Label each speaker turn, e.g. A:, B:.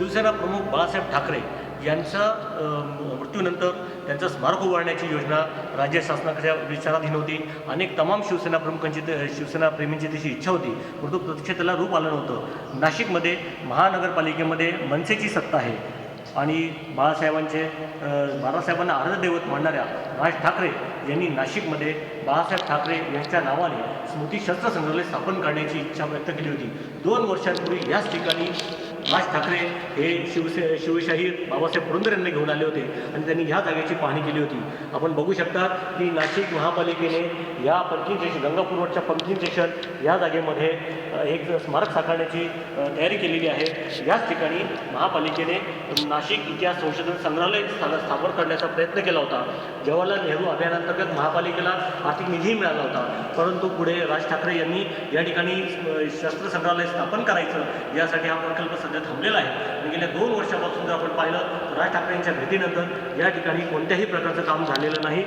A: बाळासाहेब ठाकरे यांच्या मृत्यूनंतर त्यांचं स्मारक उभारण्याची योजना राज्य शासनाच्या विचाराधीन होती. अनेक तमाम शिवसेना प्रमुखांची ते- शिवसेना प्रेमींची तशी इच्छा होती. परंतु प्रत्यक्ष त्याला रूप आलं नव्हतं. नाशिकमध्ये महानगरपालिकेमध्ये मनसेची सत्ता आहे. आणि बाळासाहेबांचे बाळासाहेबांना बाळासाहेबांना अर्धदैवत मानणाऱ्या राज ठाकरे यांनी नाशिकमध्ये बाळासाहेब ठाकरे यांच्या नावाने स्मृती शस्त्र संग्रहालय स्थापन करण्याची इच्छा व्यक्त केली होती. दोन वर्षांपूर्वी याच ठिकाणी राज ठाकरे हे शिवसे शिवशाहीर बाबासाहेब पुरंदर यांना घेऊन आले होते आणि त्यांनी ह्या जागेची पाहणी केली होती. आपण बघू शकता की नाशिक महापालिकेने या पंकिंग स्टेशन गंगापूर रोडच्या पंकिंग स्टेशन या जागेमध्ये एक स्मारक साकारण्याची तयारी केलेली आहे. याच ठिकाणी महापालिकेने नाशिक इतिहास संशोधन संग्रहालय स्थापन करण्याचा प्रयत्न केला होता. जवाहरलाल नेहरू अभियानांतर्गत महापालिकेला आर्थिक निधी मिळाला होता. परंतु पुढे राज ठाकरे यांनी या ठिकाणी शस्त्र संग्रहालय स्थापन करायचं यासाठी हा प्रकल्प सध्या थांबलेला आहे. आणि गेल्या दोन वर्षापासून जर आपण पाहिलं तर राज ठाकरे यांच्या भेटीनंतर या ठिकाणी कोणत्याही प्रकारचं काम झालेलं नाही.